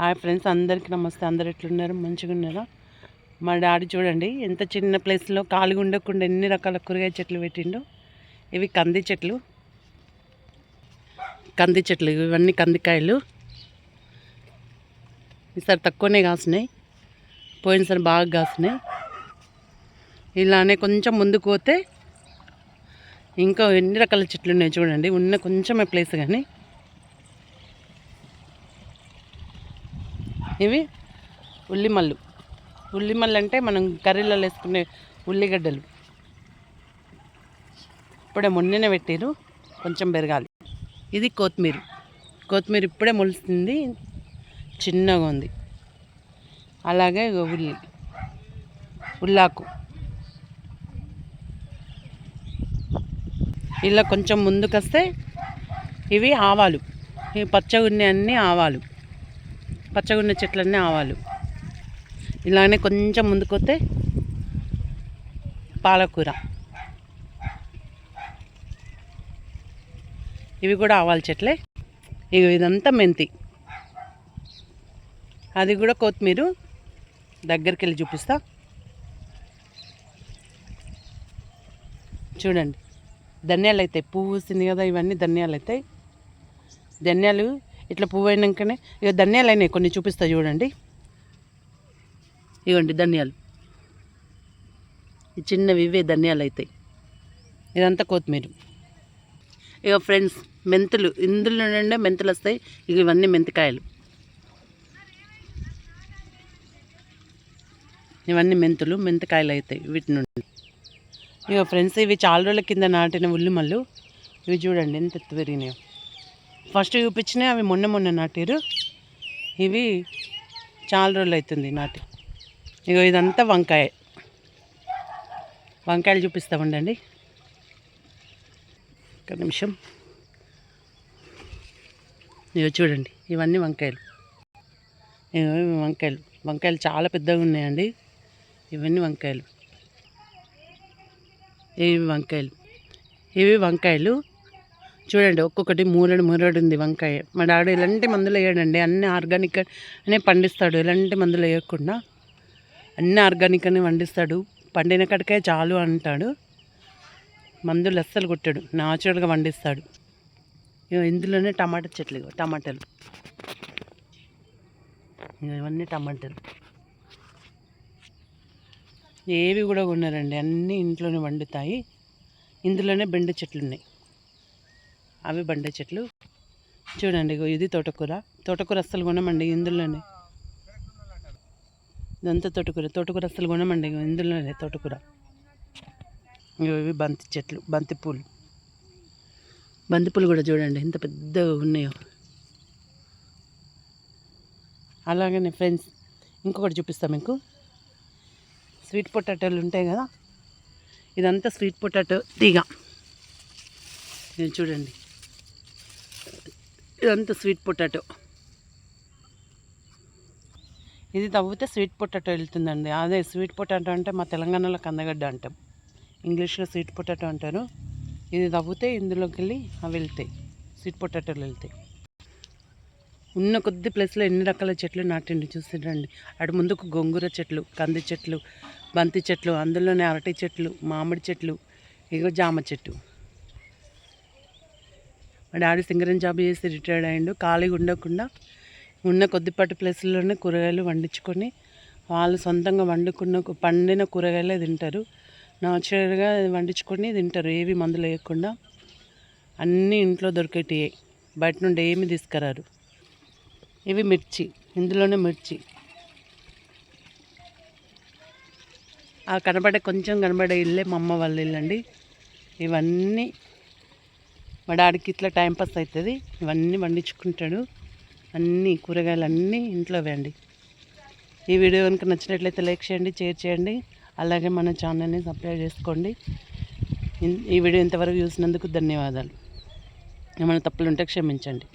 Hi friends అందరికీ నమస్తే. అందరు ఎట్లున్నారు? మంచిగా ఉన్నారా? మా డాడీ చూడండి ఎంత చిన్న ప్లేస్లో ఖాళీగా ఉండకుండా ఎన్ని రకాల కూరగాయ చెట్లు పెట్టిండు. ఇవి కంది చెట్లు. కంది చెట్లు ఇవన్నీ కందికాయలు. ఈసారి తక్కువనే కాసినాయి. పోయినసారి బాగా కాసినాయి. ఇలానే కొంచెం ముందుకు పోతే ఇంకా ఎన్ని రకాల చెట్లు ఉన్నాయి చూడండి. ఉన్న కొంచెమే ప్లేస్ కానీ. ఇవి ఉల్లిమల్లు. ఉల్లిమల్లు అంటే మనం కర్రీలలో వేసుకునే ఉల్లిగడ్డలు. ఇప్పుడే మొన్ననే పెట్టారు కొంచెం పెరగాలి. ఇది కొత్తిమీర. కొత్తిమీర ఇప్పుడే మొలుస్తుంది చిన్నగా ఉంది. అలాగే ఉల్లి. ఉల్లాకు. ఇలా కొంచెం ముందుకొస్తే ఇవి ఆవాలు. ఈ పచ్చగా అన్నీ ఆవాలు. పచ్చగున్న చెట్లన్నీ ఆవాలు. ఇలానే కొంచెం ముందుకొస్తే పాలకూర. ఇవి కూడా ఆవాల చెట్లే. ఇవి ఇదంతా మెంతి. అది కూడా కొత్తిమీర దగ్గరికి వెళ్ళి చూపిస్తా. చూడండి. ధనియాలు అవుతాయి పువ్వు వస్తుంది కదా ఇవన్నీ ధనియాలు అవుతాయి ధనియాలు ఇట్లా పువ్వు అయినాకనే ఇక ధనియాలు అయినాయి కొన్ని చూపిస్తా చూడండి. ఇవ్వండి ధనియాలు. ఈ చిన్నవి ఇవే ధనియాలు అవుతాయి ఇదంతా కొత్తిమీర. ఇక ఫ్రెండ్స్ మెంతులు. ఇందులో నుండే మెంతులు వస్తాయి ఇక ఇవన్నీ మెంతికాయలు. ఇవన్నీ మెంతులు మెంతికాయలు అవుతాయి వీటి నుండి. ఇక ఫ్రెండ్స్ ఇవి చాలా రోజుల కింద నాటిన ఉల్లిమల్లు. ఇవి చూడండి ఎంత ఎత్తు పెరిగినాయో. ఫస్ట్ చూపించినాయి అవి మొన్న మొన్న నాటారు ఇవి చాలా రోజులు అవుతుంది నాటి. ఇగో ఇదంతా వంకాయ. వంకాయలు చూపిస్తా ఉండండి. ఒక నిమిషం. ఇగో చూడండి ఇవన్నీ వంకాయలు. ఇగో ఇవి వంకాయలు. వంకాయలు చాలా పెద్దగా ఉన్నాయండి. ఇవన్నీ వంకాయలు. ఇవి వంకాయలు. ఇవి వంకాయలు. చూడండి ఒక్కొక్కటి మూరడు మూరడు ఉంది వంకాయ. మా డాడీ ఎలాంటి మందులు వేయడండి అన్ని ఆర్గానిక్ అనే పండిస్తాడు. ఎలాంటి మందులు వేయకుండా అన్ని ఆర్గానిక్ అని పండిస్తాడు. పండిన కడికే చాలు అంటాడు. మందులు అస్సలు కొట్టాడు నాచురల్గా పండిస్తాడు. ఇందులోనే టమాటా చెట్లు టమాటాలు. ఇవన్నీ టమాటాలు. ఏవి కూడా కొన్నారండి అన్నీ ఇంట్లోనే వండుతాయి. ఇందులోనే బెండ చెట్లు ఉన్నాయి అవి బండ చెట్లు. చూడండి ఇగో ఇది తోటకూర. తోటకూర అస్సలు కొనమండి ఇందులోనే. ఇదంతా తోటకూర. తోటకూర అస్సలు కొనమండి ఇగో ఇందులోనే తోటకూర. ఇగో ఇవి బంతి చెట్లు బంతి పూలు. బంతి పూలు కూడా చూడండి ఎంత పెద్దగా ఉన్నాయో. అలాగనే ఫ్రెండ్స్ ఇంకొకటి చూపిస్తాం మీకు. స్వీట్ పొటాటోలు ఉంటాయి కదా? ఇదంతా స్వీట్ పొటాటో తీగ. చూడండి. ఇదంతా స్వీట్ పొటాటో. ఇది తవ్వితే స్వీట్ పొటాటో వెళ్తుందండి. అదే స్వీట్ పొటాటో అంటే మా తెలంగాణలో కందగడ్డ అంటాం. ఇంగ్లీష్లో స్వీట్ పొటాటో అంటారు. ఇది తవ్వితే ఇందులోకి వెళ్ళి అవి వెళ్తాయి. స్వీట్ పొటాటోలు వెళ్తాయి. ఉన్న కొద్ది ప్లేస్లో ఎన్ని రకాల చెట్లు నాటండి చూసిరండి. అటు ముందుకు గొంగూర చెట్లు కంది చెట్లు బంతి చెట్లు అందులోనే అరటి చెట్లు మామిడి చెట్లు ఇగో జామ చెట్టు. మా డాడీ సింగరం జాబ్ చేసి రిటైర్డ్ అయ్యిండు. ఖాళీగా ఉండకుండా ఉన్న కొద్దిపాటి ప్లేస్లోనే కూరగాయలు వండించుకొని వాళ్ళు సొంతంగా వండుకున్న పండిన కూరగాయలే తింటారు. నాచురల్గా వండించుకొని తింటారు. ఏవి మందులు వేయకుండా అన్నీ ఇంట్లో దొరికేటివి బయట నుండి ఏమి తీసుకురారు. ఇవి మిర్చి. ఇందులోనే మిర్చి. ఆ కనబడే కొంచెం కనబడే ఇల్లే మా అమ్మ వాళ్ళ ఇల్లు అండి ఇవన్నీ మా డాడీకి ఇట్లా టైంపాస్ అవుతుంది. ఇవన్నీ వండించుకుంటాడు. అన్నీ కూరగాయలు అన్నీ ఇంట్లోవే అండి. ఈ వీడియో కనుక నచ్చినట్లయితే లైక్ చేయండి షేర్ చేయండి. అలాగే మన ఛానల్ని సబ్స్క్రైబ్ చేసుకోండి. ఈ వీడియో ఇంతవరకు చూసినందుకు ధన్యవాదాలు. ఏమైనా తప్పులు ఉంటే క్షమించండి.